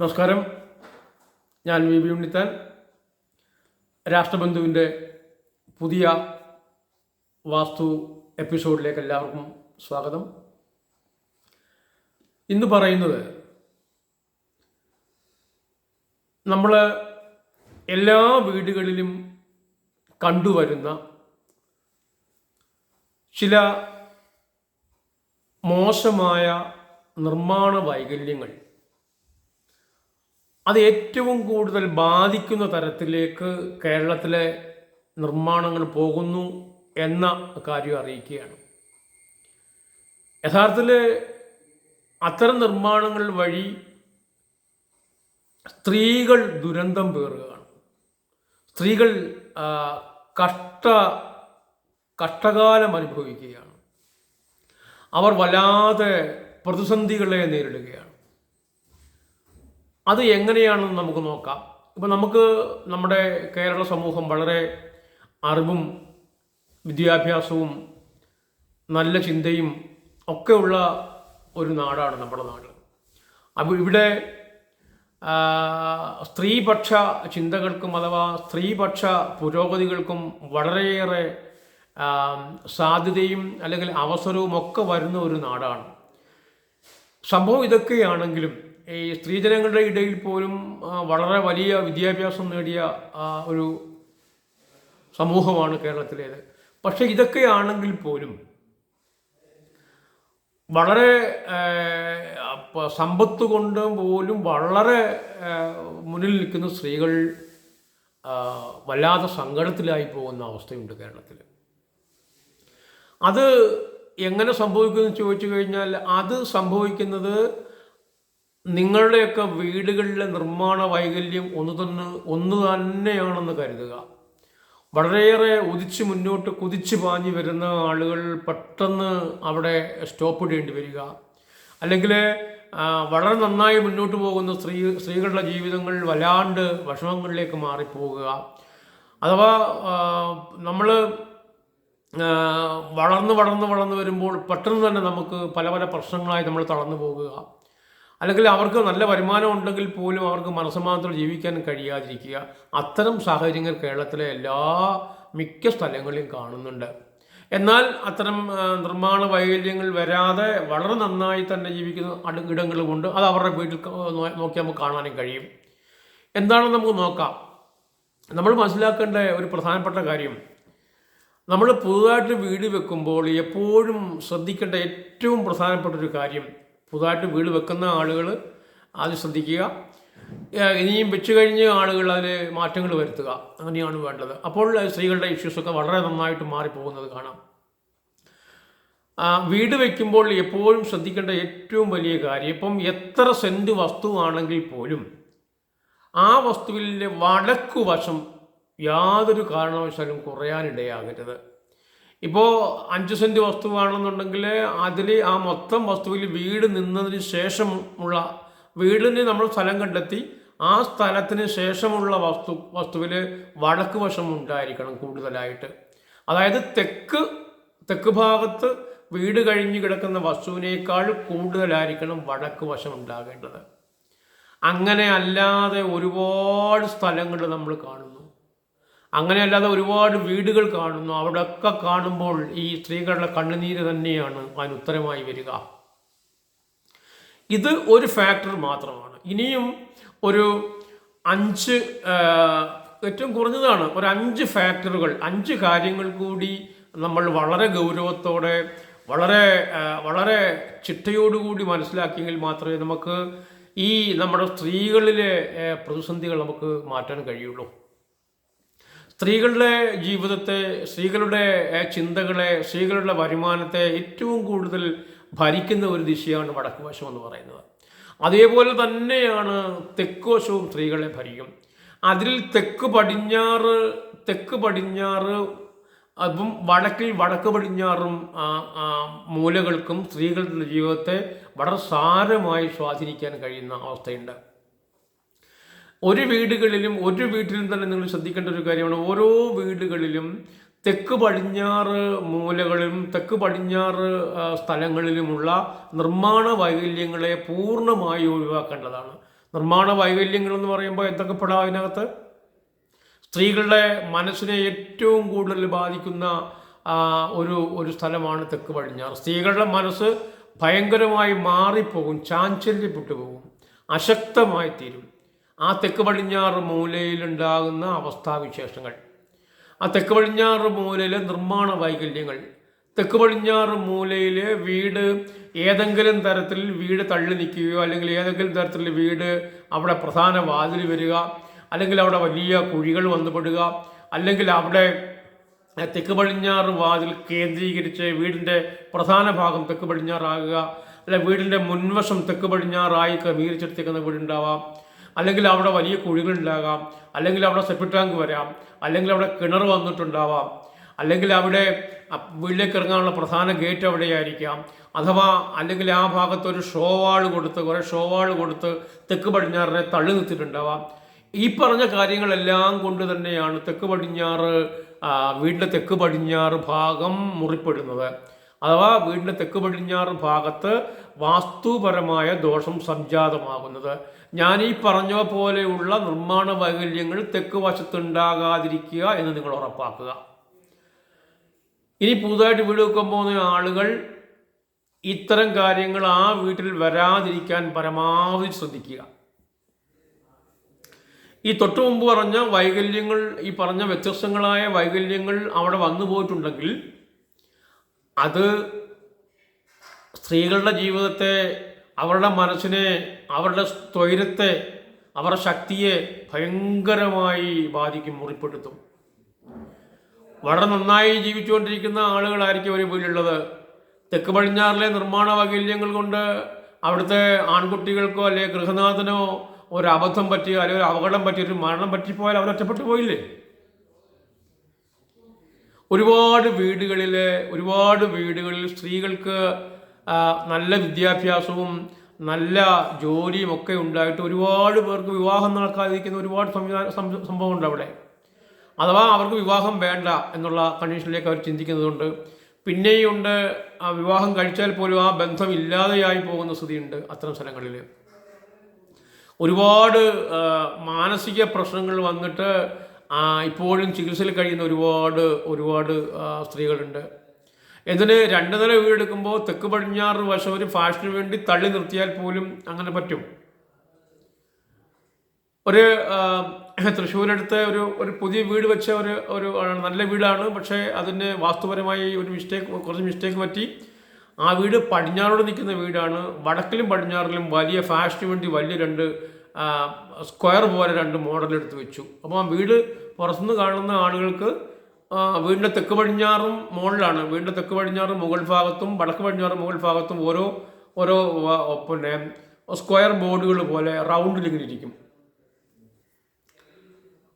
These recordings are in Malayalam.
നമസ്കാരം. ഞാൻ വി ബി ഉണ്ണിത്താൻ. രാഷ്ട്രബന്ധുവിന്റെ പുതിയ വാസ്തു എപ്പിസോഡിലേക്ക് എല്ലാവർക്കും സ്വാഗതം. ഇന്ന് പറയുന്നത് നമ്മൾ എല്ലാ വീടുകളിലും കണ്ടുവരുന്ന ചില മോശമായ നിർമ്മാണ വൈകല്യങ്ങൾ. അത് ഏറ്റവും കൂടുതൽ ബാധിക്കുന്ന തരത്തിലേക്ക് കേരളത്തിലെ നിർമ്മാണങ്ങൾ പോകുന്നു എന്ന കാര്യം അറിയിക്കുകയാണ്. യഥാർത്ഥത്തിൽ അത്തരം നിർമ്മാണങ്ങൾ വഴി സ്ത്രീകൾ ദുരന്തം പേറുകയാണ്. സ്ത്രീകൾ കഷ്ട കഷ്ടകാലം അനുഭവിക്കുകയാണ്. അവർ വല്ലാതെ പ്രതിസന്ധികളെ നേരിടുകയാണ്. അത് എങ്ങനെയാണെന്ന് നമുക്ക് നോക്കാം. ഇപ്പം നമുക്ക് നമ്മുടെ കേരള സമൂഹം വളരെ അറിവും വിദ്യാഭ്യാസവും നല്ല ചിന്തയും ഒക്കെയുള്ള ഒരു നാടാണ് നമ്മുടെ നാട്. അപ്പോൾ ഇവിടെ സ്ത്രീപക്ഷ ചിന്തകൾക്കും അഥവാ സ്ത്രീപക്ഷ പുരോഗതികൾക്കും വളരെയേറെ സാധ്യതയും അല്ലെങ്കിൽ അവസരവും ഒക്കെ വരുന്ന ഒരു നാടാണ്. സംഭവം ഇതൊക്കെയാണെങ്കിലും ഈ സ്ത്രീജനങ്ങളുടെ ഇടയിൽ പോലും വളരെ വലിയ വിദ്യാഭ്യാസം നേടിയ ഒരു സമൂഹമാണ് കേരളത്തിലേത്. പക്ഷെ ഇതൊക്കെയാണെങ്കിൽ പോലും വളരെ സമ്പത്ത് കൊണ്ട് പോലും വളരെ മുന്നിൽ നിൽക്കുന്ന സ്ത്രീകൾ വല്ലാതെ സങ്കടത്തിലായി പോകുന്ന അവസ്ഥയുണ്ട് കേരളത്തിൽ. അത് എങ്ങനെ സംഭവിക്കുമെന്ന് ചോദിച്ചു കഴിഞ്ഞാൽ അത് സംഭവിക്കുന്നത് നിങ്ങളുടെയൊക്കെ വീടുകളിലെ നിർമ്മാണ വൈകല്യം ഒന്ന് തന്നെ ഒന്ന് തന്നെയാണെന്ന് കരുതുക. വളരെയേറെ ഉദിച്ച് മുന്നോട്ട് കുതിച്ച് പാഞ്ഞു വരുന്ന ആളുകൾ പെട്ടെന്ന് അവിടെ സ്റ്റോപ്പ് ഇടേണ്ടി വരിക. അല്ലെങ്കിൽ വളരെ നന്നായി മുന്നോട്ട് പോകുന്ന സ്ത്രീ സ്ത്രീകളുടെ ജീവിതങ്ങൾ വല്ലാണ്ട് വിഷമങ്ങളിലേക്ക് മാറിപ്പോകുക. അഥവാ നമ്മൾ വളർന്ന് വളർന്ന് വളർന്ന് വരുമ്പോൾ പെട്ടെന്ന് തന്നെ നമുക്ക് പല പല പ്രശ്നങ്ങളായി നമ്മൾ തളർന്നു പോകുക. അല്ലെങ്കിൽ അവർക്ക് നല്ല വരുമാനം ഉണ്ടെങ്കിൽ പോലും അവർക്ക് മനസ്സമാത്രം ജീവിക്കാൻ കഴിയാതിരിക്കുക. അത്തരം സാഹചര്യങ്ങൾ കേരളത്തിലെ എല്ലാ മിക്ക സ്ഥലങ്ങളിലും കാണുന്നുണ്ട്. എന്നാൽ അത്തരം നിർമ്മാണ വൈകല്യങ്ങൾ വരാതെ വളരെ നന്നായി തന്നെ ജീവിക്കുന്ന ഇടങ്ങളുമുണ്ട് അത് അവരുടെ വീട്ടിൽ നോക്കി നമുക്ക് കാണാനും കഴിയും. എന്താണെന്ന് നമുക്ക് നോക്കാം? നമ്മൾ മനസ്സിലാക്കേണ്ട ഒരു പ്രധാനപ്പെട്ട കാര്യം നമ്മൾ പുതുതായിട്ട് വീട് വെക്കുമ്പോൾ എപ്പോഴും ശ്രദ്ധിക്കേണ്ട ഏറ്റവും പ്രധാനപ്പെട്ട ഒരു കാര്യം പുതുതായിട്ട് വീട് വെക്കുന്ന ആളുകൾ ആദ്യം ശ്രദ്ധിക്കുക. ഇനിയും വെച്ചു കഴിഞ്ഞ ആളുകൾ അതിൽ മാറ്റങ്ങൾ വരുത്തുക. അങ്ങനെയാണ് വേണ്ടത്. അപ്പോൾ സ്ത്രീകളുടെ ഇഷ്യൂസൊക്കെ വളരെ നന്നായിട്ട് മാറിപ്പോകുന്നത് കാണാം. വീട് വയ്ക്കുമ്പോൾ എപ്പോഴും ശ്രദ്ധിക്കേണ്ട ഏറ്റവും വലിയ കാര്യം ഇപ്പം എത്ര സെന്റ് വസ്തുവാണെങ്കിൽ പോലും ആ വസ്തുവിന്റെ വടക്കു വശം യാതൊരു കാരണവശാലും കുറയാനിടയാകരുത്. ഇപ്പോൾ അഞ്ച് സെന്റ് വസ്തുവാണെന്നുണ്ടെങ്കിൽ അതിൽ ആ മൊത്തം വസ്തുവിൽ വീട് നിന്നതിന് ശേഷമുള്ള വീടിന് നമ്മൾ സ്ഥലം കണ്ടെത്തി ആ സ്ഥലത്തിന് ശേഷമുള്ള വസ്തു വസ്തുവിൽ വടക്ക് വശം ഉണ്ടായിരിക്കണം കൂടുതലായിട്ട്. അതായത് തെക്ക് തെക്ക് ഭാഗത്ത് വീട് കഴിഞ്ഞ് കിടക്കുന്ന വസ്തുവിനേക്കാൾ കൂടുതലായിരിക്കണം വടക്ക് വശം ഉണ്ടാകേണ്ടത്. അങ്ങനെ അല്ലാതെ ഒരുപാട് സ്ഥലങ്ങൾ നമ്മൾ കാണുന്നു. അങ്ങനെ അല്ലാതെ ഒരുപാട് വീടുകൾ കാണുന്നു. അവിടെയൊക്കെ കാണുമ്പോൾ ഈ സ്ത്രീകളുടെ കണ്ണുനീര് തന്നെയാണ് അതിന് ഉത്തരമായി വരിക. ഇത് ഒരു ഫാക്ടർ മാത്രമാണ്. ഇനിയും ഒരു അഞ്ച് ഏറ്റവും കുറഞ്ഞതാണ് ഒരു അഞ്ച് ഫാക്ടറുകൾ അഞ്ച് കാര്യങ്ങൾ കൂടി നമ്മൾ വളരെ ഗൗരവത്തോടെ വളരെ വളരെ ചിട്ടയോടുകൂടി മനസ്സിലാക്കിയെങ്കിൽ മാത്രമേ നമുക്ക് ഈ നമ്മുടെ സ്ത്രീകളിലെ പ്രതിസന്ധികൾ നമുക്ക് മാറ്റാൻ കഴിയുള്ളൂ. സ്ത്രീകളുടെ ജീവിതത്തെ സ്ത്രീകളുടെ ചിന്തകളെ സ്ത്രീകളുടെ വരുമാനത്തെ ഏറ്റവും കൂടുതൽ ഭരിക്കുന്ന ഒരു ദിശയാണ് വടക്ക് വശം എന്ന് പറയുന്നത്. അതേപോലെ തന്നെയാണ് തെക്ക് വശവും സ്ത്രീകളെ ഭരിക്കും. അതിൽ തെക്ക് പടിഞ്ഞാറ് തെക്ക് പടിഞ്ഞാറ് അപ്പം വടക്കിൽ വടക്ക് പടിഞ്ഞാറും മൂലകൾക്കും സ്ത്രീകളുടെ ജീവിതത്തെ വളരെ സാരമായി സ്വാധീനിക്കാൻ കഴിയുന്ന അവസ്ഥയുണ്ട്. ഒരു വീടുകളിലും ഒരു വീട്ടിലും തന്നെ നിങ്ങൾ ശ്രദ്ധിക്കേണ്ട ഒരു കാര്യമാണ്. ഓരോ വീടുകളിലും തെക്ക് പടിഞ്ഞാറ് മൂലകളിലും തെക്ക് സ്ഥലങ്ങളിലുമുള്ള നിർമ്മാണ വൈകല്യങ്ങളെ പൂർണമായി ഒഴിവാക്കേണ്ടതാണ്. നിർമ്മാണ വൈകല്യങ്ങൾ എന്ന് പറയുമ്പോൾ എന്തൊക്കെ പെടാം അതിനകത്ത്? സ്ത്രീകളുടെ മനസ്സിനെ ഏറ്റവും കൂടുതൽ ബാധിക്കുന്ന ഒരു ഒരു സ്ഥലമാണ് തെക്ക് പടിഞ്ഞാറ്. സ്ത്രീകളുടെ മനസ്സ് ഭയങ്കരമായി മാറിപ്പോകും ചാഞ്ചല്യപ്പെട്ടു പോകും അശക്തമായി തീരും ആ തെക്ക് പടിഞ്ഞാറ് മൂലയിലുണ്ടാകുന്ന അവസ്ഥാവിശേഷങ്ങൾ. ആ തെക്ക് പടിഞ്ഞാറ് മൂലയിലെ നിർമ്മാണ വൈകല്യങ്ങൾ. തെക്ക് പടിഞ്ഞാറ് മൂലയിലെ വീട് ഏതെങ്കിലും തരത്തിൽ വീട് തള്ളി നിൽക്കുകയോ അല്ലെങ്കിൽ ഏതെങ്കിലും തരത്തിൽ വീട് അവിടെ പ്രധാന വാതിൽ വരിക അല്ലെങ്കിൽ അവിടെ വലിയ കുഴികൾ വന്നുപെടുക അല്ലെങ്കിൽ അവിടെ തെക്ക് പടിഞ്ഞാറ് വാതിൽ കേന്ദ്രീകരിച്ച് വീടിന്റെ പ്രധാന ഭാഗം തെക്ക് പടിഞ്ഞാറാകുക അല്ലെ വീടിന്റെ മുൻവശം തെക്ക് പടിഞ്ഞാറായി ക്രമീകരിച്ചെടുത്തേക്കുന്ന വീടുണ്ടാവാം. അല്ലെങ്കിൽ അവിടെ വലിയ കുഴികളുണ്ടാകാം അല്ലെങ്കിൽ അവിടെ സെപ്റ്റ് ടാങ്ക് വരാം അല്ലെങ്കിൽ അവിടെ കിണർ വന്നിട്ടുണ്ടാവാം അല്ലെങ്കിൽ അവിടെ വീട്ടിലേക്ക് ഇറങ്ങാനുള്ള പ്രധാന ഗേറ്റ് അവിടെയായിരിക്കാം അഥവാ അല്ലെങ്കിൽ ആ ഭാഗത്ത് ഒരു ഷോവാൾ കൊടുത്ത് കുറേ ഷോവാൾ കൊടുത്ത് തെക്ക് പടിഞ്ഞാറിനെ തള്ളി നിർത്തിയിട്ടുണ്ടാവാം. ഈ പറഞ്ഞ കാര്യങ്ങളെല്ലാം കൊണ്ട് തന്നെയാണ് തെക്ക് പടിഞ്ഞാറ് വീടിന്റെ തെക്ക് പടിഞ്ഞാറ് ഭാഗം മുറിപ്പെടുന്നത്. അഥവാ വീടിന്റെ തെക്ക് പടിഞ്ഞാറ് ഭാഗത്ത് വാസ്തുപരമായ ദോഷം സംജാതമാകുന്നത്. ഞാൻ ഈ പറഞ്ഞ പോലെയുള്ള നിർമ്മാണ വൈകല്യങ്ങൾ തെക്ക് വശത്തുണ്ടാകാതിരിക്കുക എന്ന് നിങ്ങൾ ഉറപ്പാക്കുക. ഇനി പുതുതായിട്ട് വീട് വെക്കാൻ പോകുന്ന ആളുകൾ ഇത്തരം കാര്യങ്ങൾ ആ വീട്ടിൽ വരാതിരിക്കാൻ പരമാവധി ശ്രദ്ധിക്കുക. ഈ തൊട്ടു മുമ്പ് പറഞ്ഞ വൈകല്യങ്ങൾ ഈ പറഞ്ഞ വ്യത്യസ്തങ്ങളായ വൈകല്യങ്ങൾ അവിടെ വന്നു പോയിട്ടുണ്ടെങ്കിൽ അത് സ്ത്രീകളുടെ ജീവിതത്തെ അവരുടെ മനസ്സിനെ അവരുടെ സ്വൈരത്തെ അവരുടെ ശക്തിയെ ഭയങ്കരമായി ബാധിക്കും മുറിപ്പെടുത്തും. വളരെ നന്നായി ജീവിച്ചുകൊണ്ടിരിക്കുന്ന ആളുകളായിരിക്കും ഒരു വീട്ടിലുള്ളത് തെക്ക് പടിഞ്ഞാറിലെ നിർമ്മാണ വൈകല്യങ്ങൾ കൊണ്ട് അവിടുത്തെ ആൺകുട്ടികൾക്കോ അല്ലെങ്കിൽ ഗൃഹനാഥനോ ഒരു അബദ്ധം പറ്റിയോ അല്ലെങ്കിൽ ഒരു അപകടം പറ്റിയോ ഒരു മരണം പറ്റിപ്പോയാൽ അവർ ഒറ്റപ്പെട്ടു പോയില്ലേ? ഒരുപാട് വീടുകളിൽ ഒരുപാട് വീടുകളിൽ സ്ത്രീകൾക്ക് നല്ല വിദ്യാഭ്യാസവും നല്ല ജോലിയും ഒക്കെ ഉണ്ടായിട്ട് ഒരുപാട് പേർക്ക് വിവാഹം നടക്കാതിരിക്കുന്ന ഒരുപാട് സംവിധാന സംഭവമുണ്ട് അവിടെ. അഥവാ അവർക്ക് വിവാഹം വേണ്ട എന്നുള്ള കണ്ടീഷനിലേക്ക് അവർ ചിന്തിക്കുന്നതുകൊണ്ട് പിന്നെയുണ്ട് വിവാഹം കഴിച്ചാൽ പോലും ആ ബന്ധം ഇല്ലാതെയായി പോകുന്ന സ്ഥിതിയുണ്ട് അത്തരം സ്ഥലങ്ങളിൽ ഒരുപാട് മാനസിക പ്രശ്നങ്ങൾ വന്നിട്ട് ഇപ്പോഴും ചികിത്സയിൽ കഴിയുന്ന ഒരുപാട് ഒരുപാട് സ്ത്രീകളുണ്ട്. എന്തിന് രണ്ട് നില വീടെടുക്കുമ്പോൾ തെക്ക് പടിഞ്ഞാറ് വശം ഒരു ഫാഷന് വേണ്ടി തള്ളി നിർത്തിയാൽ പോലും അങ്ങനെ പറ്റും. ഒരു തൃശ്ശൂരിനടുത്ത് ഒരു ഒരു പുതിയ വീട് വെച്ച ഒരു ഒരു നല്ല വീടാണ്. പക്ഷേ അതിന് വാസ്തുപരമായി ഒരു മിസ്റ്റേക്ക് കുറച്ച് മിസ്റ്റേക്ക് പറ്റി. ആ വീട് പടിഞ്ഞാറോട് നിൽക്കുന്ന വീടാണ്. വടക്കിലും പടിഞ്ഞാറിലും വലിയ ഫാഷന് വേണ്ടി വലിയ രണ്ട് സ്ക്വയർ പോലെ രണ്ട് മോഡൽ എടുത്ത് വെച്ചു. അപ്പോൾ ആ വീട് പുറത്തുനിന്ന് കാണുന്ന ആളുകൾക്ക് വീടിന്റെ തെക്ക് പടിഞ്ഞാറും മുകളിലാണ് വീടിന്റെ തെക്ക് പടിഞ്ഞാറും മുകൾ ഭാഗത്തും വടക്ക് പടിഞ്ഞാറും മുകൾ ഭാഗത്തും ഓരോ ഓരോ പിന്നെ സ്ക്വയർ ബോർഡുകൾ പോലെ റൗണ്ടിൽ ഇങ്ങനെ ഇരിക്കും.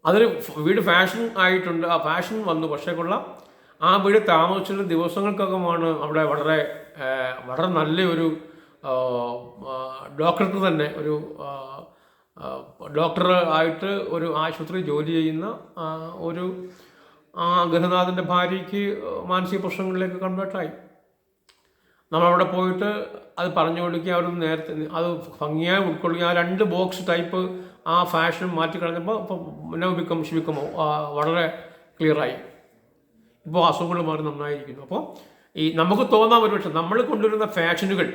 അതൊരു വീട് ഫാഷൻ ആയിട്ടുണ്ട്. ആ ഫാഷൻ വന്നു. പക്ഷേ ആ വീട് താമസിച്ചിട്ട് ദിവസങ്ങൾക്കകമാണ് അവിടെ വളരെ വളരെ നല്ലൊരു ഡോക്ടർക്ക് തന്നെ ഒരു ഡോക്ടർ ആയിട്ട് ഒരു ആശുപത്രി ജോലി ചെയ്യുന്ന ഒരു ആ ഗൃഹനാഥന്റെ ഭാര്യയ്ക്ക് മാനസിക പ്രശ്നങ്ങളിലേക്ക് കൺവേർട്ടായി നമ്മളവിടെ പോയിട്ട് അത് പറഞ്ഞു കൊടുക്കുക അവർ നേരത്തെ അത് ഭംഗിയായി ഉൾക്കൊള്ളുക. ആ രണ്ട് ബോക്സ് ടൈപ്പ് ആ ഫാഷൻ മാറ്റി കളഞ്ഞപ്പോൾ ഇപ്പം നോ ബിക്കം വളരെ ക്ലിയറായി ഇപ്പോൾ അസുഖങ്ങൾ മാറി നന്നായിരിക്കുന്നു. അപ്പോൾ ഈ നമുക്ക് തോന്നാം ഒരുപക്ഷെ നമ്മൾ കൊണ്ടുവരുന്ന ഫാഷനുകൾ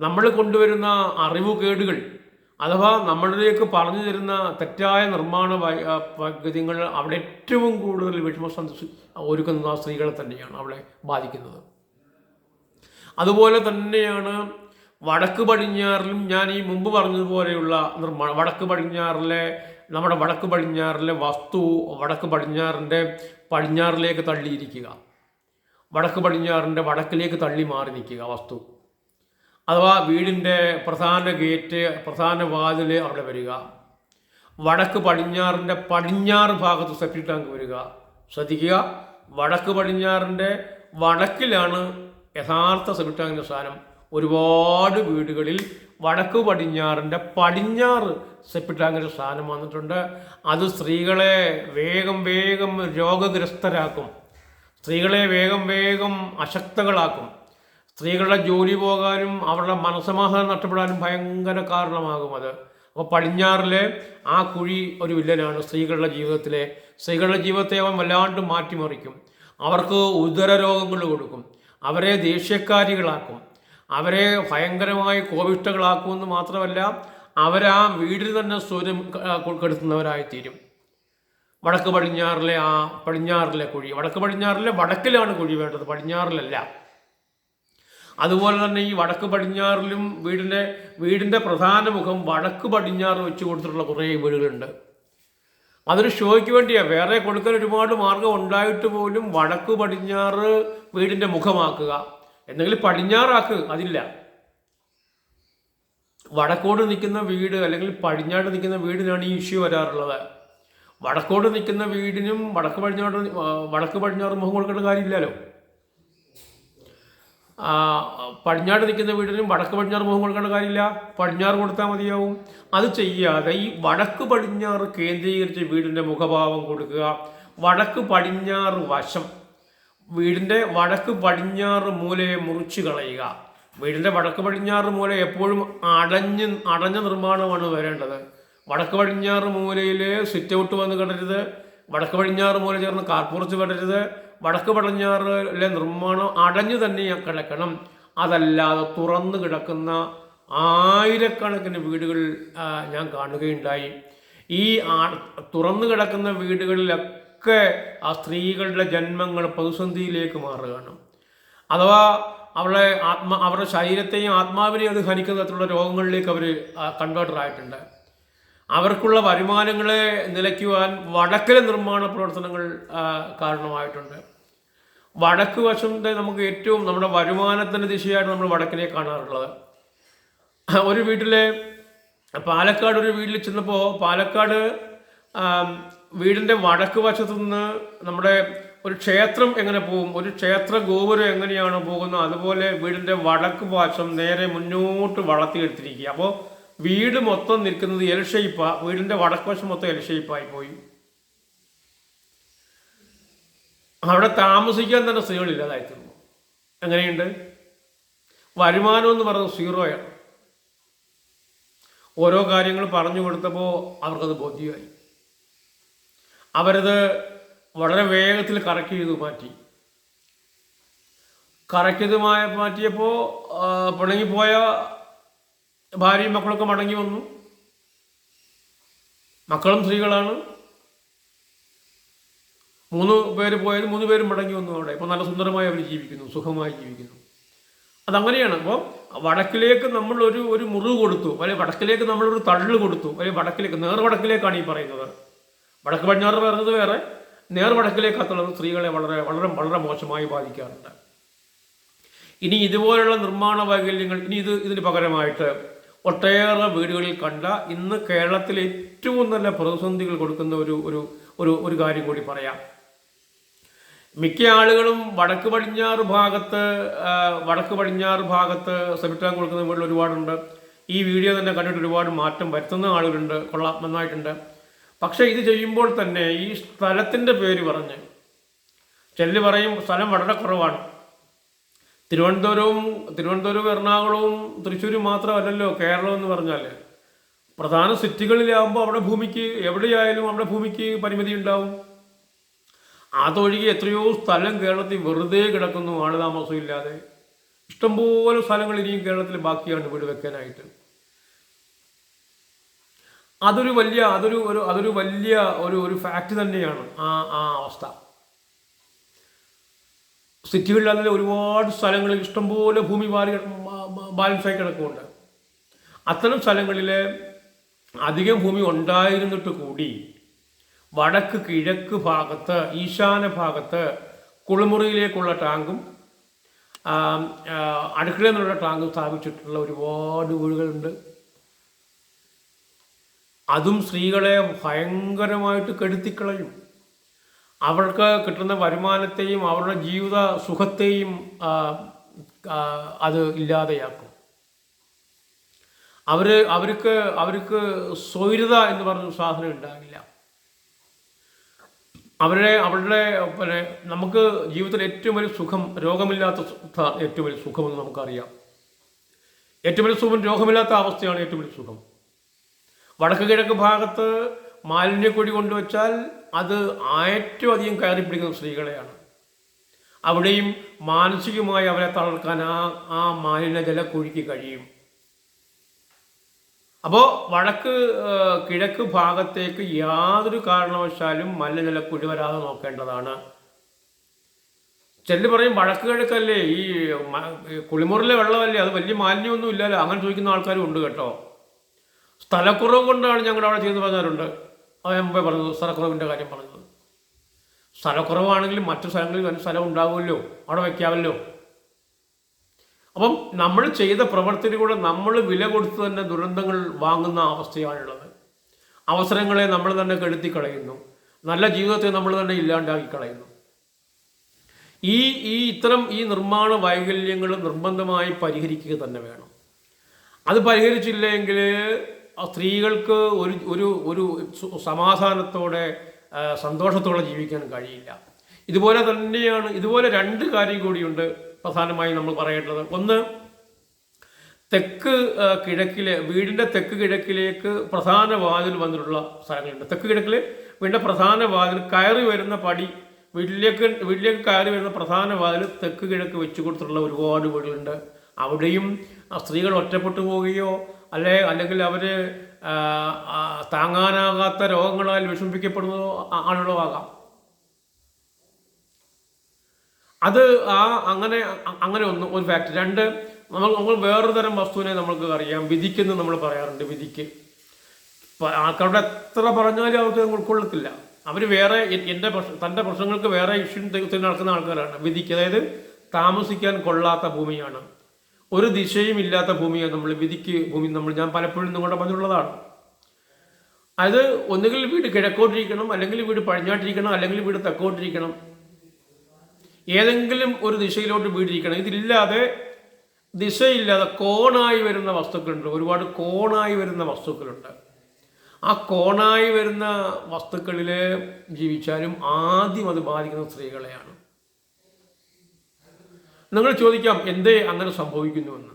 നമ്മൾ കൊണ്ടുവരുന്ന അറിവുകേടുകൾ അഥവാ നമ്മളിലേക്ക് പറഞ്ഞു തരുന്ന തെറ്റായ നിർമ്മാണ വൈ- ആ, പദ്ധതികൾ അവിടെ ഏറ്റവും കൂടുതൽ വിഷമം ഒരുക്കുന്നത് ആ സ്ത്രീകളെ തന്നെയാണ് അവളെ ബാധിക്കുന്നത്. അതുപോലെ തന്നെയാണ് വടക്ക് പടിഞ്ഞാറിലും ഞാൻ ഈ മുമ്പ് പറഞ്ഞതുപോലെയുള്ള നിർമ്മാണം വടക്ക് പടിഞ്ഞാറിലെ നമ്മുടെ വടക്ക് പടിഞ്ഞാറിലെ വസ്തു വടക്ക് പടിഞ്ഞാറിന്റെ പടിഞ്ഞാറിലേക്ക് തള്ളിയിരിക്കുക. വടക്ക് പടിഞ്ഞാറിന്റെ വടക്കിലേക്ക് തള്ളി മാറി നിൽക്കുക വസ്തു. അഥവാ വീടിന്റെ പ്രധാന ഗേറ്റ് പ്രധാന വാതിൽ അവിടെ വരിക. വടക്ക് പടിഞ്ഞാറിന്റെ പടിഞ്ഞാറ് ഭാഗത്ത് സെപ്റ്റിക് ടാങ്ക് വരിക. ശ്രദ്ധിക്കുക വടക്ക് പടിഞ്ഞാറിന്റെ വടക്കിലാണ് യഥാർത്ഥ സെപ്റ്റിക് ടാങ്കിന്റെ സ്ഥാനം. ഒരുപാട് വീടുകളിൽ വടക്ക് പടിഞ്ഞാറിന്റെ പടിഞ്ഞാറ് സെപ്റ്റിക് ടാങ്കിന്റെ സ്ഥാനം വന്നിട്ടുണ്ട്. അത് സ്ത്രീകളെ വേഗം വേഗം രോഗഗ്രസ്തരാക്കും. സ്ത്രീകളെ വേഗം വേഗം അശക്തകളാക്കും. സ്ത്രീകളുടെ ജോലി പോകാനും അവരുടെ മനസ്സമാധാനം നഷ്ടപ്പെടാനും ഭയങ്കര കാരണമാകും അത്. അപ്പോൾ പടിഞ്ഞാറിലെ ആ കുഴി ഒരു വില്ലനാണ് സ്ത്രീകളുടെ ജീവിതത്തിലെ സ്ത്രീകളുടെ ജീവിതത്തെ അവൻ വല്ലാണ്ട് മാറ്റിമറിക്കും. അവർക്ക് ഉദര രോഗങ്ങൾ കൊടുക്കും. അവരെ ദേഷ്യക്കാരികളാക്കും. അവരെ ഭയങ്കരമായി കോപിഷ്ടകളാക്കുമെന്ന് മാത്രമല്ല അവരാ വീടിൽ തന്നെ സ്വരം കെടുത്തുന്നവരായിത്തീരും. വടക്ക് പടിഞ്ഞാറിലെ ആ പടിഞ്ഞാറിലെ കുഴി വടക്ക് പടിഞ്ഞാറിലെ വടക്കിലാണ് കുഴി വേണ്ടത് പടിഞ്ഞാറിലല്ല. അതുപോലെ തന്നെ ഈ വടക്ക് പടിഞ്ഞാറിലും വീടിന്റെ വീടിന്റെ പ്രധാന മുഖം വടക്ക് പടിഞ്ഞാറ് വെച്ച് കൊടുത്തിട്ടുള്ള കുറേ വീടുകളുണ്ട്. അതൊരു ഷോയ്ക്ക് വേണ്ടിയാണ് വേറെ കൊടുക്കാൻ ഒരുപാട് മാർഗം ഉണ്ടായിട്ട് പോലും വടക്ക് പടിഞ്ഞാറ് വീടിന്റെ മുഖമാക്കുക. എന്തെങ്കിലും പടിഞ്ഞാറാക്ക് അതില്ല. വടക്കോട് നിൽക്കുന്ന വീട് അല്ലെങ്കിൽ പടിഞ്ഞാട്ട് നിൽക്കുന്ന വീടിനാണ് ഈ ഇഷ്യൂ വരാറുള്ളത്. വടക്കോട് നിൽക്കുന്ന വീടിനും വടക്ക് പടിഞ്ഞാറ് വടക്ക് പടിഞ്ഞാറ് മുഖം കൊടുക്കേണ്ട കാര്യമില്ലല്ലോ. പടിഞ്ഞാറ് നിൽക്കുന്ന വീടിനും വടക്ക് പടിഞ്ഞാറ് മുഖം കൊടുക്കേണ്ട കാര്യമില്ല. പടിഞ്ഞാറ് കൊടുത്താൽ മതിയാവും. അത് ചെയ്യാതെ ഈ വടക്ക് പടിഞ്ഞാറ് കേന്ദ്രീകരിച്ച് വീടിന്റെ മുഖഭാവം കൊടുക്കുക. വടക്ക് പടിഞ്ഞാറ് വശം. വീടിന്റെ വടക്ക് പടിഞ്ഞാറ് മൂലയെ മുറിച്ച് കളയുക. വീടിന്റെ വടക്ക് പടിഞ്ഞാറ് മൂല എപ്പോഴും അടഞ്ഞ് അടഞ്ഞ നിർമ്മാണമാണ് വരേണ്ടത്. വടക്ക് പടിഞ്ഞാറ് മൂലയിൽ സിറ്റ് ഔട്ട് വന്ന് കിടരുത് വടക്ക് പടിഞ്ഞാറ് മൂല ചേർന്ന് കാർപ്പുറച്ച് വരരുത്. വടക്ക് പടിഞ്ഞാറിലെ നിർമ്മാണം അടഞ്ഞു തന്നെ കിടക്കണം. അതല്ലാതെ തുറന്നു കിടക്കുന്ന ആയിരക്കണക്കിന് വീടുകൾ ഞാൻ കാണുകയുണ്ടായി. ഈ തുറന്നു കിടക്കുന്ന വീടുകളിലൊക്കെ ആ സ്ത്രീകളുടെ ജന്മങ്ങൾ പ്രതിസന്ധിയിലേക്ക് മാറുകയാണ്. അഥവാ അവളെ ആത്മ അവരുടെ ശരീരത്തെയും ആത്മാവിനെയും അത് ഹനിക്കുന്ന തരത്തിലുള്ള രോഗങ്ങളിലേക്ക് അവർ കൺവേർട്ടർ ആയിട്ടുണ്ട് അവർക്കുള്ള വരുമാനങ്ങളെ നിലയ്ക്കുവാൻ വടക്കിലെ നിർമ്മാണ പ്രവർത്തനങ്ങൾ കാരണമായിട്ടുണ്ട്. വടക്ക് വശത്തെ നമുക്ക് ഏറ്റവും നമ്മുടെ വരുമാനത്തിന്റെ ദിശയായിട്ട് നമ്മൾ വടക്കിനെ കാണാറുള്ളത്. ഒരു വീട്ടിലെ പാലക്കാട് ഒരു വീട്ടിൽ ചെന്നപ്പോൾ പാലക്കാട് വീടിന്റെ വടക്ക് വശത്തു നിന്ന് നമ്മുടെ ഒരു ക്ഷേത്രം എങ്ങനെ പോകും ഒരു ക്ഷേത്ര ഗോപുരം എങ്ങനെയാണ് പോകുന്നത് അതുപോലെ വീടിന്റെ വടക്ക് വശം നേരെ മുന്നോട്ട് വളർത്തിയെടുത്തിരിക്കുക. അപ്പോൾ വീട് മൊത്തം നിൽക്കുന്നത് എൽ ഷേപ്പാ വീടിന്റെ വടക്ക് വശം മൊത്തം എൽ ഷേപ്പായി പോയി. അവിടെ താമസിക്കാൻ തന്നെ സ്ത്രീകളില്ലാതായി തീർന്നു എങ്ങനെയുണ്ട്? വരുമാനം എന്ന് പറയുന്നത് സീറോയാണ്. ഓരോ കാര്യങ്ങൾ പറഞ്ഞു കൊടുത്തപ്പോൾ അവർക്കത് ബോധ്യമായി. അവരത് വളരെ വേഗത്തിൽ കറക്റ്റ് ചെയ്ത് മാറ്റി. കറക്റ്റ് ചെയ്ത് മാറ്റിയപ്പോൾ പിണങ്ങിപ്പോയ ഭാര്യയും മക്കളൊക്കെ മടങ്ങി വന്നു. മക്കളും സ്ത്രീകളാണ്. മൂന്ന് പേര് പോയത് മൂന്ന് പേരും മടങ്ങി വന്നു അവിടെ. ഇപ്പോൾ നല്ല സുന്ദരമായി അവർ ജീവിക്കുന്നു സുഖമായി ജീവിക്കുന്നു. അതങ്ങനെയാണ്. അപ്പോൾ വടക്കിലേക്ക് നമ്മൾ ഒരു ഒരു മുറിവ് കൊടുത്തു. അല്ലെങ്കിൽ വടക്കിലേക്ക് നമ്മളൊരു തള്ളു കൊടുത്തു. അല്ലെങ്കിൽ വടക്കിലേക്ക് നേർ വടക്കിലേക്കാണ് ഈ പറയുന്നത്. വടക്ക് പടിഞ്ഞാറ് പറയുന്നത് വേറെ. നേർ വടക്കിലേക്ക് അത്തുള്ളത് സ്ത്രീകളെ വളരെ വളരെ വളരെ മോശമായി ബാധിക്കാറുണ്ട്. ഇനി ഇതുപോലുള്ള നിർമ്മാണ വൈകല്യങ്ങൾ ഇനി ഇത് ഇതിന് പകരമായിട്ട് ഒട്ടേറെ വീടുകളിൽ കണ്ട ഇന്ന് കേരളത്തിൽ ഏറ്റവും നല്ല പ്രതിസന്ധികൾ കൊടുക്കുന്ന ഒരു ഒരു ഒരു ഒരു കാര്യം കൂടി പറയാം. മിക്ക ആളുകളും വടക്ക് പടിഞ്ഞാറ് ഭാഗത്ത് വടക്ക് പടിഞ്ഞാറ് ഭാഗത്ത് സെമിറ്റാൻ കൊടുക്കുന്ന വീട്ടിൽ ഒരുപാടുണ്ട്. ഈ വീഡിയോ തന്നെ കണ്ടിട്ട് ഒരുപാട് മാറ്റം വരുത്തുന്ന ആളുകളുണ്ട് കൊള്ളാം നന്നായിട്ടുണ്ട് പക്ഷേ ഇത് ചെയ്യുമ്പോൾ തന്നെ ഈ സ്ഥലത്തിന്റെ പേര് പറഞ്ഞ് ചെല്ലു പറയും സ്ഥലം വളരെ കുറവാണ്. തിരുവനന്തപുരവും തിരുവനന്തപുരവും എറണാകുളവും തൃശ്ശൂരും മാത്രമല്ലല്ലോ കേരളം എന്ന് പറഞ്ഞാൽ. പ്രധാന സിറ്റികളിലാകുമ്പോൾ അവിടെ ഭൂമിക്ക് എവിടെയായാലും അവിടെ ഭൂമിക്ക് പരിമിതി ഉണ്ടാവും. അതൊഴികെ എത്രയോ സ്ഥലം കേരളത്തിൽ വെറുതെ കിടക്കുന്നു ആൾ താമസമില്ലാതെ ഇഷ്ടംപോലെ സ്ഥലങ്ങൾ ഇനിയും കേരളത്തിൽ ബാക്കിയാണ് വീട് വെക്കാനായിട്ട്. അതൊരു വലിയ അതൊരു ഒരു അതൊരു വലിയ ഒരു ഒരു ഫാക്ട് തന്നെയാണ് ആ ആ അവസ്ഥ. സിറ്റികളിൽ ഒരുപാട് സ്ഥലങ്ങളിൽ ഇഷ്ടംപോലെ ഭൂമി ബാലി ബാലൻസായി കിടക്കുന്നുണ്ട്. അത്തരം സ്ഥലങ്ങളിൽ അധികം ഭൂമി ഉണ്ടായിരുന്നിട്ട് കൂടി വടക്ക് കിഴക്ക് ഭാഗത്ത് ഈശാന ഭാഗത്ത് കുളിമുറിയിലേക്കുള്ള ടാങ്കും അടുക്കളയിൽ നിന്നുള്ള ടാങ്കും സ്ഥാപിച്ചിട്ടുള്ള ഒരുപാട് വീടുകളുണ്ട്. അതും സ്ത്രീകളെ ഭയങ്കരമായിട്ട് കെടുത്തിക്കളയും. അവർക്ക് കിട്ടുന്ന വരുമാനത്തെയും അവരുടെ ജീവിത സുഖത്തെയും അത് ഇല്ലാതെയാക്കും. അവർ അവർക്ക് അവർക്ക് സ്വൈരത എന്ന് പറഞ്ഞ സാധനം ഉണ്ടാകില്ല. അവരുടെ അവരുടെ പിന്നെ നമുക്ക് ജീവിതത്തിൽ ഏറ്റവും വലിയ സുഖം രോഗമില്ലാത്ത ഏറ്റവും വലിയ സുഖമെന്ന് നമുക്കറിയാം. ഏറ്റവും വലിയ സുഖം രോഗമില്ലാത്ത അവസ്ഥയാണ് ഏറ്റവും വലിയ സുഖം. വടക്ക് കിഴക്ക് ഭാഗത്ത് മാലിന്യക്കൊടി കൊണ്ടുവച്ചാൽ അത് ഏറ്റവും അധികം കയറി പിടിക്കുന്ന സ്ത്രീകളെയാണ്. അവിടെയും മാനസികമായി അവരെ തളർക്കാൻ ആ ആ മാലിന്യ ജലക്കുഴിക്ക് കഴിയും. അപ്പോൾ വടക്ക് കിഴക്ക് ഭാഗത്തേക്ക് യാതൊരു കാരണവശാലും മലിനജലക്കുഴി വരാതെ നോക്കേണ്ടതാണ്. ചെല്ലു പറയും വടക്ക് കിഴക്കല്ലേ? ഈ കുളിമുറിലെ വെള്ളമല്ലേ? അത് വലിയ മാലിന്യമൊന്നും ഇല്ലല്ലോ അങ്ങനെ ചോദിക്കുന്ന ആൾക്കാരും ഉണ്ട് കേട്ടോ. സ്ഥലക്കുറവ് കൊണ്ടാണ് ഞങ്ങളുടെ അവിടെ ചെയ്യുന്നത് പറഞ്ഞവരുണ്ട് ഞാൻ മുമ്പേ പറഞ്ഞത് സ്ഥലക്കുറവിന്റെ കാര്യം പറഞ്ഞത്. സ്ഥലക്കുറവാണെങ്കിലും മറ്റു സ്ഥലങ്ങളിൽ വൻ സ്ഥലം ഉണ്ടാകുമല്ലോ അവിടെ വയ്ക്കാമല്ലോ അപ്പം നമ്മൾ ചെയ്ത പ്രവർത്തനത്തിലൂടെ നമ്മൾ വില കൊടുത്ത് തന്നെ ദുരന്തങ്ങൾ വാങ്ങുന്ന അവസ്ഥയാണുള്ളത്. അവസരങ്ങളെ നമ്മൾ തന്നെ കെടുത്തി കളയുന്നു നല്ല ജീവിതത്തെ നമ്മൾ തന്നെ ഇല്ലാണ്ടാക്കി കളയുന്നു ഈ ഈ ഇത്തരം ഈ നിർമ്മാണ വൈകല്യങ്ങൾ നിർബന്ധമായി പരിഹരിക്കുക തന്നെ വേണം. അത് പരിഹരിച്ചില്ലെങ്കിൽ സ്ത്രീകൾക്ക് ഒരു ഒരു ഒരു സമാധാനത്തോടെ സന്തോഷത്തോടെ ജീവിക്കാൻ കഴിയില്ല. ഇതുപോലെ തന്നെയാണ് ഇതുപോലെ രണ്ട് കാര്യം കൂടിയുണ്ട് പ്രധാനമായും നമ്മൾ പറയേണ്ടത്. ഒന്ന് തെക്ക് കിഴക്കിലെ വീടിന്റെ തെക്ക് കിഴക്കിലേക്ക് പ്രധാന വാതിൽ വന്നിട്ടുള്ള സ്ഥലങ്ങളുണ്ട്. തെക്ക് കിഴക്കിൽ വീടിന്റെ പ്രധാന വാതിൽ കയറി വരുന്ന പടി വീട്ടിലേക്ക് വീട്ടിലേക്ക് കയറി വരുന്ന പ്രധാന വാതിൽ തെക്ക് കിഴക്ക് വെച്ചു കൊടുത്തിട്ടുള്ള ഒരുപാട് വീടുകളുണ്ട്. അവിടെയും സ്ത്രീകൾ ഒറ്റപ്പെട്ടു പോവുകയോ അല്ലെ? അല്ലെങ്കിൽ അവർ താങ്ങാനാകാത്ത രോഗങ്ങളാൽ വിഷമിപ്പിക്കപ്പെടുന്നതോ ആ- ആളുകളോ ആകാം. അത് ആ അങ്ങനെ അങ്ങനെ ഒന്ന് ഒരു ഫാക്ട് രണ്ട് നമ്മൾ നമ്മൾ വേറൊരു തരം വസ്തുവിനെ നമ്മൾക്ക് അറിയാം. വിധിക്കെന്ന് നമ്മൾ പറയാറുണ്ട് വിധിക്ക്. ആൾക്കാരുടെ എത്ര പറഞ്ഞാലും അവർക്ക് ഉൾക്കൊള്ളത്തില്ല. അവർ വേറെ എന്റെ പ്രശ്നം തന്റെ പ്രശ്നങ്ങൾക്ക് വേറെ ഇഷ്യൂ നടക്കുന്ന ആൾക്കാരാണ്. വിധിക്ക് അതായത് താമസിക്കാൻ കൊള്ളാത്ത ഭൂമിയാണ്. ഒരു ദിശയും ഇല്ലാത്ത ഭൂമിയാണ് നമ്മൾ വിധിക്ക് ഭൂമി നമ്മൾ ഞാൻ പലപ്പോഴും നിങ്ങളുടെ പറഞ്ഞുള്ളതാണ് അത് ഒന്നുകിൽ വീട് കിഴക്കോട്ടിരിക്കണം അല്ലെങ്കിൽ വീട് പടിഞ്ഞാട്ടിരിക്കണം അല്ലെങ്കിൽ വീട് തെക്കോട്ടിരിക്കണം. ഏതെങ്കിലും ഒരു ദിശയിലോട്ട് വീടിരിക്കണം. ഇതില്ലാതെ ദിശയില്ലാതെ കോണായി വരുന്ന വസ്തുക്കളുണ്ട്. ഒരുപാട് കോണായി വരുന്ന വസ്തുക്കളുണ്ട്. ആ കോണായി വരുന്ന വസ്തുക്കളിൽ ജീവിച്ചാലും ആദ്യം അത് ബാധിക്കുന്ന സ്ത്രീകളെയാണ്. നിങ്ങൾ ചോദിക്കാം എന്തേ അങ്ങനെ സംഭവിക്കുന്നുവെന്ന്.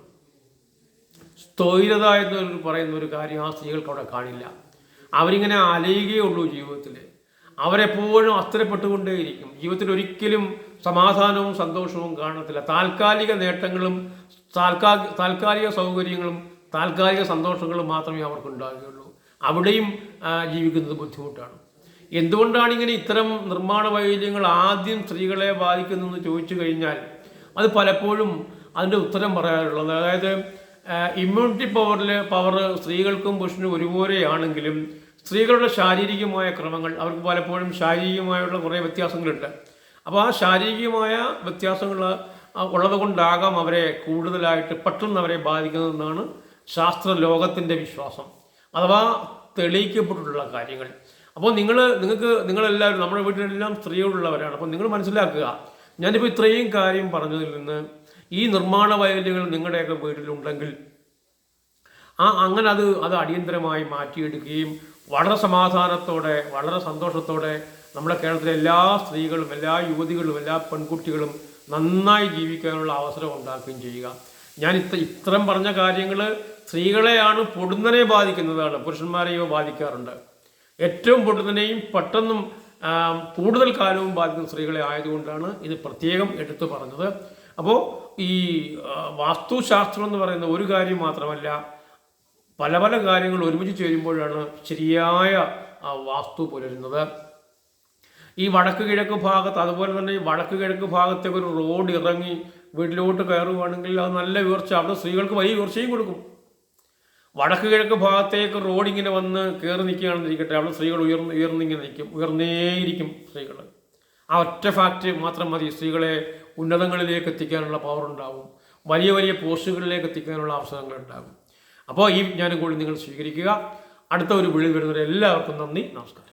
സ്ഥൈരത എന്ന് പറയുന്ന ഒരു കാര്യം ആ സ്ത്രീകൾക്ക് അവിടെ കാണില്ല. അവരിങ്ങനെ അലയുകയുള്ളൂ ജീവിതത്തിൽ. അവരെപ്പോഴും അസ്ഥിരപ്പെട്ടുകൊണ്ടേയിരിക്കും. ജീവിതത്തിൽ ഒരിക്കലും സമാധാനവും സന്തോഷവും കാണത്തില്ല. താൽക്കാലിക നേട്ടങ്ങളും താൽക്കാ താൽക്കാലിക സൗകര്യങ്ങളും താൽക്കാലിക സന്തോഷങ്ങളും മാത്രമേ അവർക്ക് അവർക്കുണ്ടാകുകയുള്ളൂ അവിടെയും ജീവിക്കുന്നത് ബുദ്ധിമുട്ടാണ്. എന്തുകൊണ്ടാണ് ഇങ്ങനെ ഇത്തരം നിർമ്മാണ വൈകല്യങ്ങൾ ആദ്യം സ്ത്രീകളെ ബാധിക്കുന്നതെന്ന് ചോദിച്ചു കഴിഞ്ഞാൽ അത് പലപ്പോഴും അതിന്റെ ഉത്തരം പറയാറുള്ളത്. അതായത് ഇമ്മ്യൂണിറ്റി പവറിൽ പവർ സ്ത്രീകൾക്കും പുരുഷനും ഒരുപോലെയാണെങ്കിലും സ്ത്രീകളുടെ ശാരീരികമായ ക്രമങ്ങൾ അവർക്ക് പലപ്പോഴും ശാരീരികമായുള്ള കുറേ വ്യത്യാസങ്ങളുണ്ട്. അപ്പോൾ ആ ശാരീരികമായ വ്യത്യാസങ്ങൾ ഉള്ളത് കൊണ്ടാകാം അവരെ കൂടുതലായിട്ട് പെട്ടെന്ന് അവരെ ബാധിക്കുന്നതെന്നാണ് ശാസ്ത്ര ലോകത്തിന്റെ വിശ്വാസം. അഥവാ തെളിയിക്കപ്പെട്ടിട്ടുള്ള കാര്യങ്ങൾ. അപ്പോൾ നിങ്ങൾ നിങ്ങൾക്ക് നിങ്ങളെല്ലാവരും നമ്മുടെ വീട്ടിലെല്ലാം സ്ത്രീകളുള്ളവരാണ്. അപ്പോൾ നിങ്ങൾ മനസ്സിലാക്കുക ഞാനിപ്പോൾ ഇത്രയും കാര്യം പറഞ്ഞതിൽ നിന്ന് ഈ നിർമ്മാണ വൈകല്യങ്ങൾ നിങ്ങളുടെയൊക്കെ വീട്ടിലുണ്ടെങ്കിൽ ആ അങ്ങനെ അത് അത് അടിയന്തരമായി മാറ്റിയെടുക്കുകയും വളരെ സമാധാനത്തോടെ വളരെ സന്തോഷത്തോടെ നമ്മുടെ കേരളത്തിലെ എല്ലാ സ്ത്രീകളും എല്ലാ യുവതികളും എല്ലാ പെൺകുട്ടികളും നന്നായി ജീവിക്കാനുള്ള അവസരം ഉണ്ടാക്കുകയും ചെയ്യുക. ഞാൻ ഇത്ര ഇത്തരം പറഞ്ഞ കാര്യങ്ങൾ സ്ത്രീകളെയാണ് പൊടുന്നനെ ബാധിക്കുന്നതാണ്. പുരുഷന്മാരെയോ ബാധിക്കാറുണ്ട്. ഏറ്റവും പൊടുന്നനെയും പെട്ടെന്നും കൂടുതൽ കാലവും ബാധിക്കുന്ന സ്ത്രീകളെ ആയതുകൊണ്ടാണ് ഇത് പ്രത്യേകം എടുത്തു പറഞ്ഞത്. അപ്പോൾ ഈ വാസ്തുശാസ്ത്രം എന്ന് പറയുന്ന ഒരു കാര്യം മാത്രമല്ല പല പല കാര്യങ്ങൾ ഒരുമിച്ച് ചേരുമ്പോഴാണ് ശരിയായ വാസ്തു പുലരുന്നത്. ഈ വടക്ക് കിഴക്ക് ഭാഗത്ത് അതുപോലെ തന്നെ വടക്ക് കിഴക്ക് ഭാഗത്തേക്ക് ഒരു റോഡ് ഇറങ്ങി വീട്ടിലോട്ട് കയറുകയാണെങ്കിൽ അത് നല്ല ഉയർച്ച അവിടെ സ്ത്രീകൾക്ക് വലിയ ഉയർച്ചയും കൊടുക്കും. വടക്ക് കിഴക്ക് ഭാഗത്തേക്ക് റോഡ് ഇങ്ങനെ വന്ന് കയറി നിൽക്കുകയാണെന്നിരിക്കട്ടെ. അവിടെ സ്ത്രീകൾ ഉയർന്ന് ഉയർന്നിങ്ങനെ നിൽക്കും. ഉയർന്നേയിരിക്കും സ്ത്രീകൾ. ആ ഒറ്റ ഫാക്റ്റ് മാത്രം മതി. സ്ത്രീകളെ ഉന്നതങ്ങളിലേക്ക് എത്തിക്കാനുള്ള പവർ ഉണ്ടാവും. വലിയ വലിയ പോസ്റ്റുകളിലേക്ക് എത്തിക്കാനുള്ള അവസരങ്ങൾ ഉണ്ടാകും. അപ്പോൾ ഈ ജ്ഞാനം കൂടി നിങ്ങൾ സ്വീകരിക്കുക. അടുത്ത ഒരു വിളി വരുന്നവരെ എല്ലാവർക്കും നന്ദി. നമസ്കാരം.